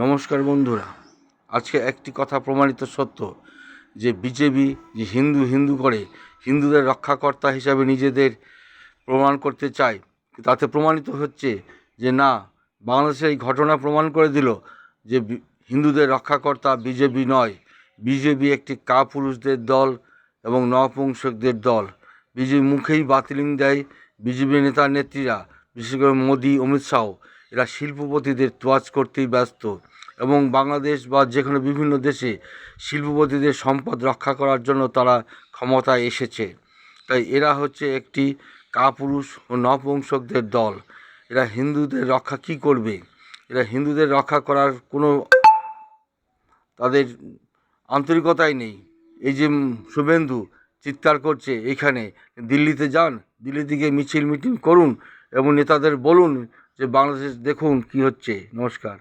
নমস্কার বন্ধুরা। আজকে একটি কথা প্রমাণিত সত্য, যে বিজেপি যে হিন্দু হিন্দু করে হিন্দুদের রক্ষাকর্তা হিসাবে নিজেদের প্রমাণ করতে চায়, তাতে প্রমাণিত হচ্ছে যে না বাংলাদেশের এই ঘটনা প্রমাণ করে দিল যে হিন্দুদের রক্ষাকর্তা বিজেপি নয়। বিজেপি একটি কাপুরুষদের দল এবং নপুংসকদের দল। বিজেপি মুখেই বাতিলিং দেয় বিজেপি নেতা নেত্রীরা, বিশেষ করে মোদি, অমিত শাহ। এরা শিল্পপতিদের তোয়াজ করতেই ব্যস্ত এবং বাংলাদেশ বা যে কোনো বিভিন্ন দেশে শিল্পপতিদের সম্পদ রক্ষা করার জন্য তারা ক্ষমতায় এসেছে। তাই এরা হচ্ছে একটি কাপুরুষ ও নপুংসকদের দল। এরা হিন্দুদের রক্ষা কি করবে? এরা হিন্দুদের রক্ষা করার কোনো তাদের আন্তরিকতাই নেই। এই যে শুভেন্দু চিৎকার করছে এইখানে দিল্লিতে যান দিল্লি থেকে মিছিল মিটিং করুন এবং নেতাদের বলুন যে বাংলাদেশ দেখুন কি হচ্ছে। নমস্কার।